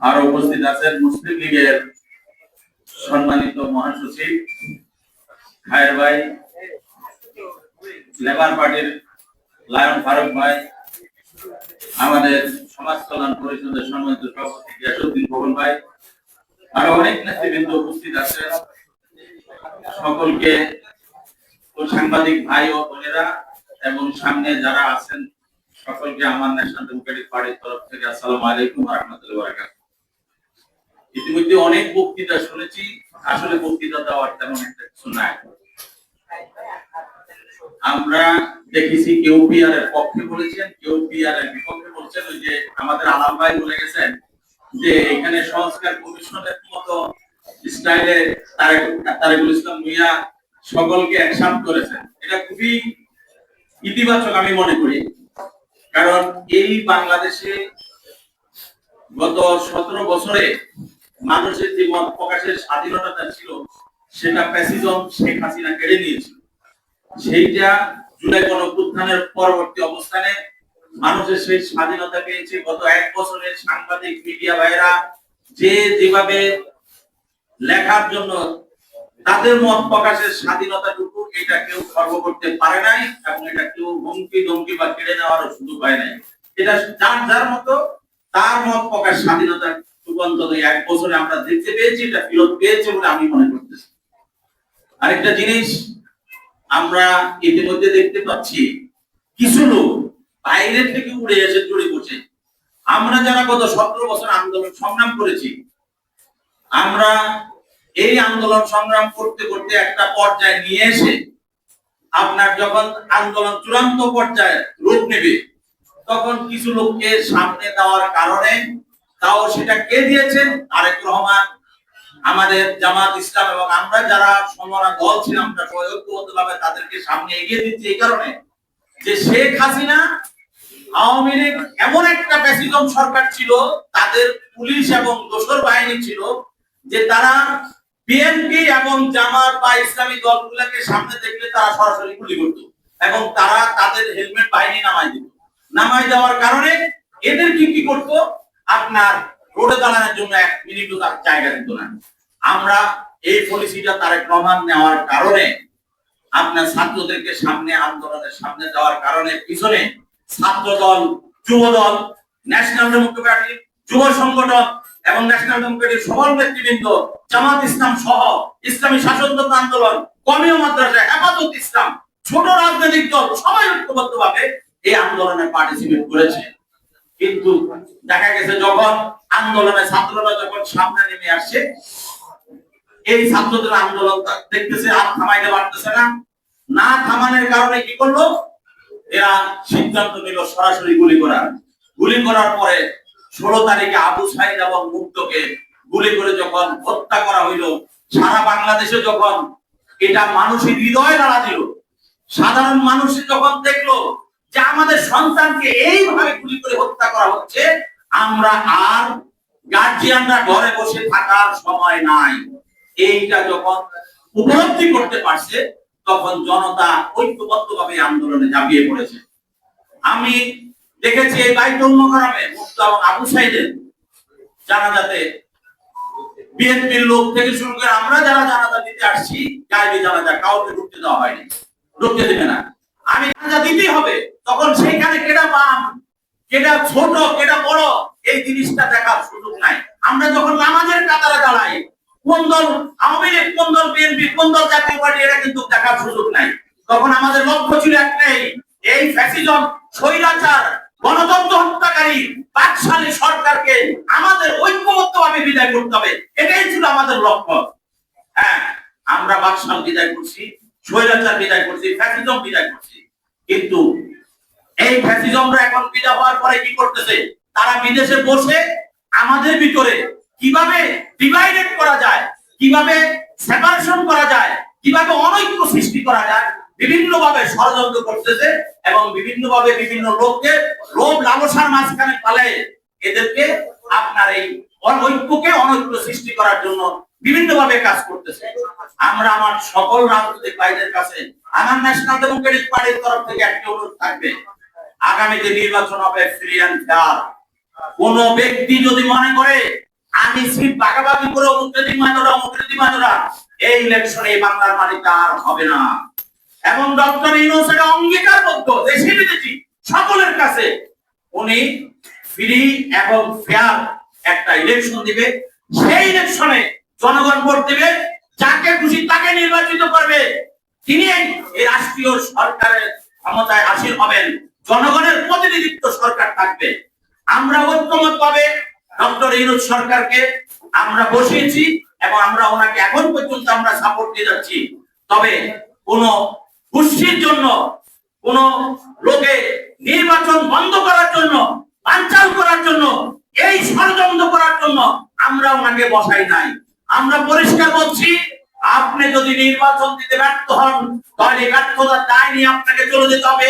আর উপস্থিত আছেন মুসলিম লীগের সম্মানিত মহাসচিব খায়ের ভাই, লেবার পার্টির লায়ন ফারুক ভাই, আমাদের সমাজ কল্যাণ পরিষদের সম্মানিত সভাপতি গিয়াসুদ্দিন ভবন ভাই, আরও অনেক নেতৃবৃন্দ উপস্থিত আছেন। সকলকে সাংবাদিক ভাই ও বোনেরা এবং সামনে যারা আছেন, সকলকে আমার ন্যাশনাল ডেমোক্রেটিক পার্টির তরফ থেকে আসসালামু আলাইকুম রাহমাতুল্লাহি বারাকাতুহু। ইতিমধ্যে অনেক বক্তৃতা শুনেছি, আসলে বক্তৃতা দেওয়ার তেমন একটা কিছু নাই। আমরা দেখেছি কেউ পিআর এর পক্ষে বলেছেন, কেউ পিআর এর বিপক্ষে বলছেন, ওই যে আমাদের আলাম ভাই বলে গেছেন যে এখানে সংস্কার কমিশনের মতো স্টাইলে তারেকুল ইসলাম মিয়া সকলকে একসাথ করেছেন। এটা খুবই ইতিবাচক আমি মনে করি। কারণ এই বাংলাদেশে গত সতেরো বছরে মানুষের যে মত প্রকাশের স্বাধীনতা ছিল, সেটা প্যাসিজম শেখ হাসিনা কেড়ে নিয়েছিল। সেইটা জুলাই গণঅভ্যুত্থানের পরবর্তী অবস্থানে মানুষের সেই স্বাধীনতা পেয়েছে গত এক বছরে সাংবাদিক, মিডিয়া ভাইরা যে যেভাবে লেখার জন্য তাদের মত প্রকাশের স্বাধীনতাটুকু এটা কেউ খর্ব করতে পারে নাই এবং এটা কেউ হুমকি ধমকি বা কেড়ে নেওয়ারও সুযোগ হয় নাই। এটা যার যার মতো তার মত প্রকাশ স্বাধীনতা অন্তত এক বছরে আমরা দেখতে পেয়েছি, এটা ফেরত পেয়েছে বলে আমি মনে করতেছি। আরেকটা জিনিস আমরা ইতিমধ্যে দেখতে পাচ্ছি, কিছু লোক বাইরে থেকে উড়ে এসে জড়ে বসে আমরা যারা গত সতেরো বছর আন্দোলন সংগ্রাম করেছি, আমরা এই আন্দোলন সংগ্রাম করতে করতে একটা পর্যায়ে নিয়ে এসে আপনার যখন আন্দোলন চূড়ান্ত পর্যায়ে রূপ নেবে, তখন কিছু লোককে সামনে দেওয়ার কারণে তাও সেটা কে দিয়েছেন? তারেক রহমান। আমাদের জামাত ইসলাম এবং আমরা যারা সমরা দল ছিলাম ভাবে তাদেরকে সামনে এগিয়ে দিচ্ছি এই কারণে যে শেখ হাসিনা আওয়ামী লীগ এমন একটা প্যাসিজম সরকার ছিল, তাদের পুলিশ এবং দোসর বাহিনী ছিল, যে তারা বিএনপি এবং জামাত বা ইসলামী দলগুলোকে সামনে দেখলে তারা সরাসরি গুলি করত এবং তারা তাদের হেলমেট বাহিনী নামাই দিত। নামাই দেওয়ার কারণে এদের কি কি করতো? আপনার রোডে দাঁড়ানোর জন্য এক মিনিটও তার জায়গা দিত না আমরা এই পলিসিটা তারেক রহমান নেওয়ার কারণে, আপনার ছাত্রদেরকে সামনে, আন্দোলনের সামনে যাওয়ার কারণে, পিছনে ছাত্র দল যুব দল ন্যাশনাল ডেমোক্রেটিক যুব সংগঠন এবং ন্যাশনাল ডেমোক্রেটিক সবার নেতৃবৃন্দ, জামাত ইসলাম সহ ইসলামী শাসনতন্ত্র আন্দোলন, কমিও মাদ্রাসা, হেফাজত ইসলাম, ছোট রাজনৈতিক দল, সবাই ঐক্যবদ্ধ ভাবে এই আন্দোলনে পার্টিসিপেট করেছে। কিন্তু দেখা গেছে যখন আন্দোলনে ছাত্ররা যখন সামনে নেমে আসছে, এই ছাত্রদের আন্দোলন দেখতেছে, আর থামাইতে পারতেছে না। না থামানোর কারণে কি করল? এরা সিদ্ধান্ত নিল সরাসরি গুলি করার। গুলি করার পরে ষোলো তারিখে আবু সাইদ এবং মুক্তকে গুলি করে যখন হত্যা করা হইল, সারা বাংলাদেশে যখন এটা মানুষের হৃদয় নাড়া দিল, সাধারণ মানুষ যখন দেখল যে আমাদের সন্তানকে এইভাবে গুলি করে হত্যা করা হচ্ছে, আমরা আর গার্জিয়ানরা ঘরে বসে থাকার সময় নাই। এইটা যখন উপলব্ধি করতে পারছে, তখন জনতা ঐক্যবদ্ধভাবে আন্দোলনে ঝাঁপিয়ে পড়েছে। আমি দেখেছি এই বাইতুল মোকারমে মুক্ত আবু সাইদের জানাজাতে বিএনপির লোক থেকে শুরু করে আমরা যারা জানাজা দিতে আসছি গাইবি জানাজা কাউকে ঢুকতে দেওয়া হয়নি। ঢুকতে দেবে না। আমি জানাজা দিতেই হবে। তখন সেখানে কেডা বাম কেডা ছোট, কেডা বড়, এই জিনিসটা দেখার সুযোগ নাই। আমরা যখন নামাজের কাতারে দাঁড়াই, কোন দল, আওয়ামী লীগ, কোন দল, বিএনপি, কোন দল, জাতীয় পার্টি, এরা কিন্তু দেখার সুযোগ নাই। তখন আমাদের লক্ষ্য ছিল একটাই এই ফ্যাসিজম, স্বৈরাচার, গণতন্ত্র হত্যাকারী বাকশালী সরকারকে আমাদের ঐক্যবদ্ধভাবে বিদায় করতে হবে। এটাই ছিল আমাদের লক্ষ্য। হ্যাঁ আমরা বাকশাল বিদায় করছি, স্বৈরাচার বিদায় করছি, ফ্যাসিজম বিদায় করছি। কিন্তু এই ফ্যাসিজমরা এখন বিদায় হওয়ার পরে কি করতেছে? তারা বিদেশে বসে আমাদের ভিতরে কীভাবে ডিভাইডেড করা যায়, কীভাবে সেপারেশন করা যায়, কীভাবে অনৈক্য সৃষ্টি করা যায় বিভিন্ন ভাবে ষড়যন্ত্র করতেছে এবং বিভিন্ন ভাবে বিভিন্ন লোককে লোভ লালসার মাঝখানে পালে এদেরকে আপনার এই অনৈক্যকে অনৈক্য সৃষ্টি করার জন্য বিভিন্ন ভাবে কাজ করতেছে। আমরা আমার সকল রাজনৈতিক ভাইদের কাছে, আমার ন্যাশনাল ডেমোক্রেটিক পার্টির তরফ থেকে একটি অনুরোধ থাকবে। আগামীতে নির্বাচন হবে ফ্রি অ্যান্ড ফেয়ার কোন ব্যক্তি যদি মনে করে, আমি সিট ভাগাভাগি করে অমুকটা দিমানোরা অমুকটা দিমানোরা এই ইলেকশনে বাংলার মালিক আর হবে না। এবং ডক্টর ইউনুসের অঙ্গীকারবদ্ধ, দেশি বিদেশি, সকলের কাছে উনি ফ্রি এবং ফেয়ার একটা ইলেকশন দিবে। সেই ইলেকশনে জনগণ ভোট দিবে, যাকে খুশি তাকে নির্বাচিত করবে। তিনি এই রাষ্ট্রীয় সরকারের ক্ষমতায় আসীন হবেন। জনগণের প্রতিনিধিত্ব সরকার থাকবে। আমরা ঐক্যমত পাবে ডক্টর ইউনুস সরকারকে আমরা বসিয়েছি এবং আমরা ওনাকে এখন পর্যন্ত আমরা সাপোর্ট দিয়ে যাচ্ছি। তবে কোন খুশির জন্য, কোন লোকে নির্বাচন বন্ধ করার জন্য, বানচাল করার জন্য, এই ষড়যন্ত্র করার জন্য আমরা ওনাকে বসাই নাই। আমরা পরিষ্কার বলছি আপনি যদি নির্বাচন দিতে ব্যর্থ হন, তাহলে ব্যর্থতা দায় নিয়ে আপনাকে চলে যেতে হবে।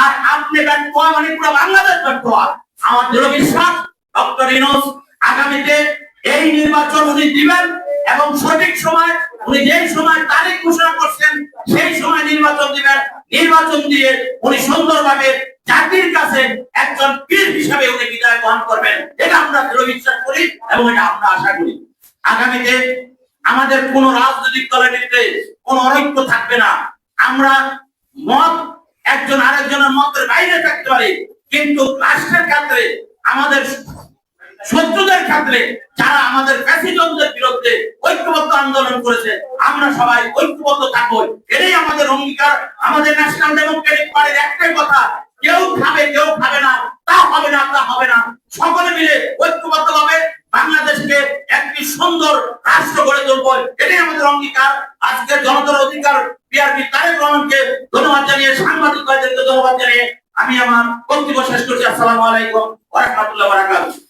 আর আপনি ব্যর্থ হওয়া মানে পুরো বাংলাদেশ ব্যর্থ হওয়া। আমার দৃঢ় বিশ্বাস, ডক্টর ইনোস আগামীতে এই নির্বাচন উনি দিবেন এবং সঠিক সময়, উনি যেই সময় তারিখ ঘোষণা করছেন, সেই সময় নির্বাচন দিবেন। নির্বাচন দিয়ে উনি সুন্দরভাবে জাতির কাছে একজন পীর হিসাবে উনি বিদায় গ্রহণ করবেন। এটা আমরা দৃঢ় বিশ্বাস করি এবং এটা আমরা আশা করি। আগামীতে আমাদের কোন রাজনৈতিক দলের ভিতরে কোন অনৈক্য থাকবে না। আমরা মত, একজন আরেকজনের মতের বাইরে থাকতে পারি, কিন্তু রাষ্ট্রের ক্ষেত্রে, আমাদের শত্রুদের ক্ষেত্রে, যারা আমাদের ফ্যাসিজমদের বিরুদ্ধে ঐক্যবদ্ধ আন্দোলন করেছে, আমরা সবাই ঐক্যবদ্ধ থাকব। এটাই আমাদের অঙ্গীকার, আমাদের ন্যাশনাল ডেমোক্রেটিক পার্টির একটাই কথা, কেউ খাবে কেউ খাবে না, তা হবে না, তা হবে না। সকলে মিলে ঐক্যবদ্ধ ভাবে বাংলাদেশকে একটি সুন্দর রাষ্ট্র গড়ে তুলবো, এটাই আমাদের অঙ্গীকার। আজকে জনতার অধিকার, বিআরপি তারেক রহমানকে ধন্যবাদ জানিয়ে, সাংবাদিক ধন্যবাদ জানিয়ে আমি আমার বক্তব্য শেষ করছি। আসসালামু আলাইকুম ওয়া রাহমাতুল্লাহি ওয়া বারাকাতুহু।